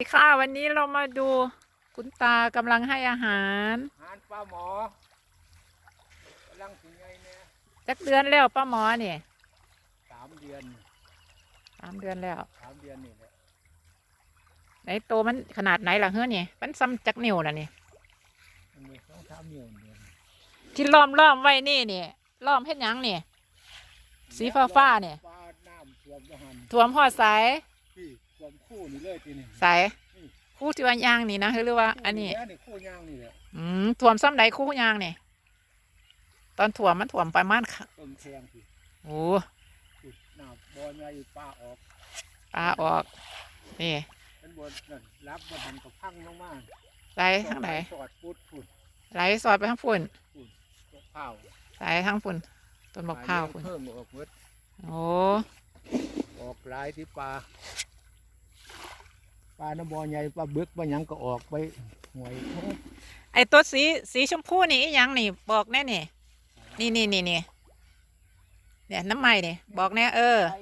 สวัสดีค่ะวันนี้เรามาดูคุณตากำลังให้อาหารหานปลาหมอกำลังถึงไงเนี่ยจักเดือนแล้วป้าหมอเนี่ยสามเดือนสามเดือนแล้วสามเดือนนี่แหละไหนโตมันขนาดไหนล่ะเฮ้อเนี่ยมันซ้ำจักนิ้วล่ะนี่มันมีสองสามเดือนเดือนที่ล้อมล้อมไว้นี่เนี่ยล้อมเฮ็ดหยังเนี่ยสีฟ้าฟ้าๆเนี่ยปลาน้ำท่วมยหันท่วมหอดสาย พี่ท่วมคู่นี่เลยทีนี้สายคู่ที่ว่ายางนี่นะหรือว่า อันนี้คู่นี่คู่ย่างนี่แหละอืมท่วมซ้ำใดคู่ยางเนี่ยตอนท่วมมันท่วมประมาณค่ะต้นแทงพี่โอ้พี่น้ำบอลใหญ่ปลาออกปลาออกนี่เป็นบนนั่นรับมาหันกับพังลงมาไหลทางไหนสอดพุดพุดไหลสอดไปทางฝุ่นตกข้าวไหลทางฝุ่นต้นมะพร้าวฝุ่นเพิ่มออกหมดโอ้ออกหลายที่ปลา ปลาน้ำบอลใหญ่ปลาบึกปลาหยังก็ออกไปห่วยไอตัวสีสีชมพูนี่อีหยังนี่บอกแน่นี่นี่นี่นี่นี่เนี่ยน้ำใหม่นี่บอกแน่เออไอ้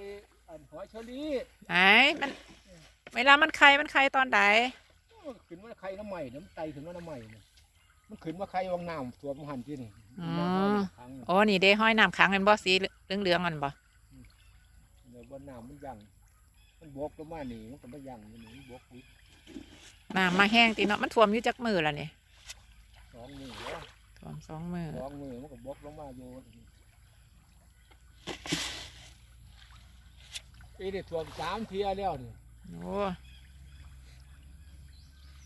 อันหอยเชอรี่ไหนมัน เวลามันไข่มันไข่ตอนใดขึ้นว่าใครน้ำใหม่น้ำไตขึ้นว่าน้ำใหม่เนี่ยมันขึ้นว่าใครวังน้ำตัวมันหันที่นี่อ๋อน้ำมันขังโอ้นี่เด้ห้อยน้ำขังเป็นบ่สีเหลืองๆมันบ่เดี๋ยวบนน้ำมันยัง มันบกลงมาหนีมันก็ไม่ยังมันหนีมันบกอีกน้ำมาแห้งตีเนาะมันท่วมอยู่จักมือละนี่สองมือแล้วท่วมสองมือสองมือมันก็บกลงมาอยู่ปีนี้ท่วมสามเทียแล้วนี่โอ้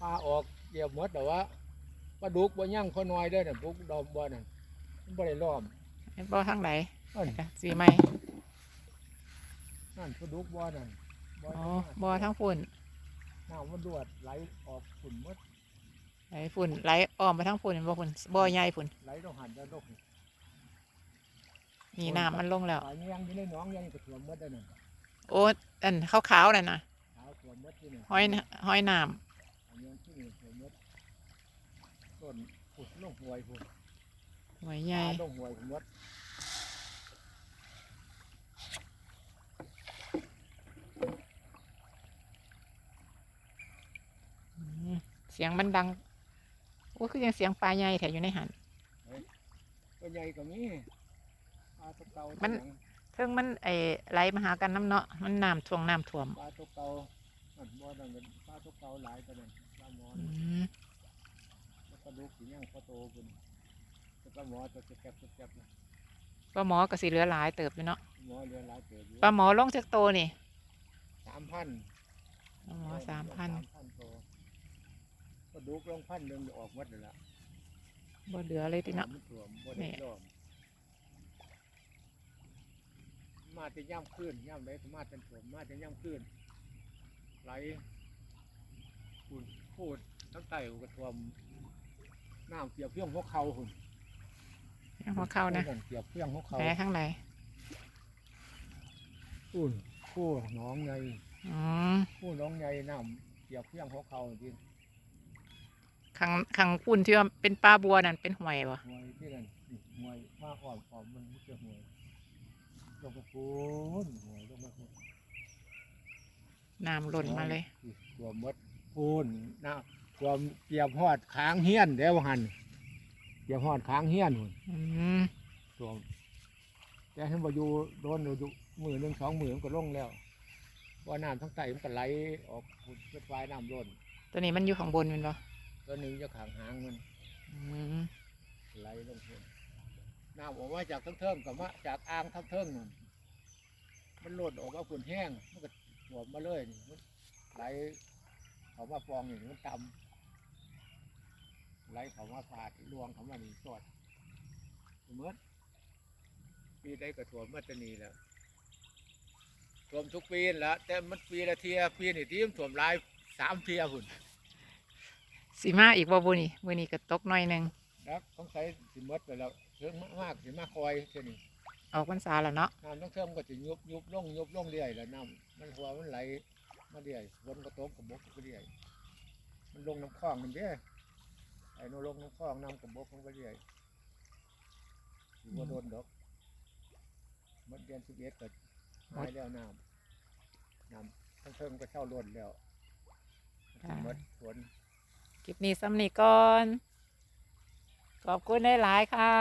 ปลาออกเกี่ยวหมดแต่ว่าปลาดุกบ่ยั่งเขาน้อยเด้อน่ะบุกดอมบ่นั่นมันบ่ได้ล้อมไอ้บ่ทางไหนนั่นจ้ะสีไหมนั่นปลาดุกบ่นั่นบ่ อ๋อนั่นบ่ทางฝุ่นน้ำมันดวดไหลออกฝุ่นหมดไหลฝุ่นไหลอ้อมไปทางฝุ่นเห็นบ่ฝุ่นบ่ใหญ่ฝุ่นไหลต้องหันด้านลกนี่นี่น้ำมันลงแล้วปลายังอยู่ในหนองยังก็ท่วมหมดได้นั่นโอ้อันขาวๆนั่นน่ะขาวท่วมหมดที่นี่ห้อยน้ห้อยน้อันยังที่นี่ท่วมหมดต้นขุดลงห่วยพุ่นำหัวปใหญ่ลาลงห่วยพุ่นหมด อืมเสียงมันดังโอ้คือยังเสียงปลาใหญ่แถวอยู่ในหันตัวใหญ่ก็มีปลาตัวเก่ามันตัวหยังเทิงมันไอไหลมาหากันน้ำเนาะมันน้ำท่วงน้ำท่วมปลาตัวเก่าอันบ่นั่นเป็นปลาตัวเก่าหลายตัวนั้นปลาหมอนอืมแล้วก็ดูสียังพอโตพุ่นแต่ปลาหมอตัวจะแก็บจะแก็บนะปลาหมอก็สิเหลือหลายเติบอยู่เนาะหมอเรือหลายเกิดอยู่ปลาหมอลงจากโตนี่สามพันปลาหมอสามพัน พันโตก็ดูกลงพันหนึ่งจะออกหมดเลยละบ่เหลือเลยติเนาะ มันถ่วมบ่ได้นี่ยอมมาจะย่ำขึ้นย่ำได้มาจะถ่วมมาจะย่ำขึ้นไหลพูดพูดทั้งไตก็ถ่วมน้ำเปียกเพียงหัวเข่าหุ่นยังหัวเข้านะเปียกเพียงหัวเข่าแผลข้างในพูดคู่หน้องใหญ่อืมคู่หน้องใหญ่น้ำเปียกเพียงหัวเข่าจริง ขังขังปุ่นที่ว่าเป็นปลาบัวนั่นเป็นหวยบ่หวยที่นั่นนี่หวยมาอ่อนอ่อนมันไม่ใช่หวยลงมาพูนหวยลงมาพูนน้ำหล่นมาเลยตัวมดพูนนะตัวเปียบหอดค้างเฮียนเดี๋ยวหันเปียบหอดค้างเฮียนหุ่นอืมตัวแต่ท่านบอกอยู่โดนอยู่มือหนึ่งสองมือมันก็ลงแล้วว่าน้ำทั้งไตมันก็ไหลออกพุ่นเป็นไฟน้ำล้นตัวนี้มันอยู่ข้างบนแมันบ่ ตัวหนึ่งจะขางหางมันอืมไหลลงพุ่นน้ำออกมาจากทั้งเทิงกับมาจากอ่างทั้งเทิงนั่นมันหล่นออกมาฝุ่นแห้งมันก็หวมมาเลยนี่มันไหลเขามาฟองนี่มันต่ำไหลเขามาผาดลวงเขามานี่สอดเมื่อปีได้ก็ถ่วมมาจะนีแล้วถ่วมทุกปีนั่นแหละแต่มันปีละเทียปีนี่ที่มันถ่วมหลายสามเทียหุ่น สีมาอีกบ่บุนี่มื้อนี้ก็ตกหน่อยหนึงนะต้องใช้สิหมดไปแล้วเรื่องมากสิมาคอยเท่านี้ออกพรรษาแล้วเนาะน้ำต้องเทิมก็จะยุบยุบลงยุบลงเรื่อยแล้วน้ำมันหัวมันไหลมาเรื่อยฝนก็ตกกับบกไปเรื่อยมันลงน้ำคลองมันเด้อไอ้โนลงน้ำคลองน้ำกับบกมันไปเรื่อยถือว่าโดนดอกมันเดือนสิบเอ็ดก็หายแล้วน้ำน้ำทั้งเทิมก็เช่าล้นแล้วหมดฝน คลิปนี้สำนีก่อน ขอบคุณได้หลายค่ะ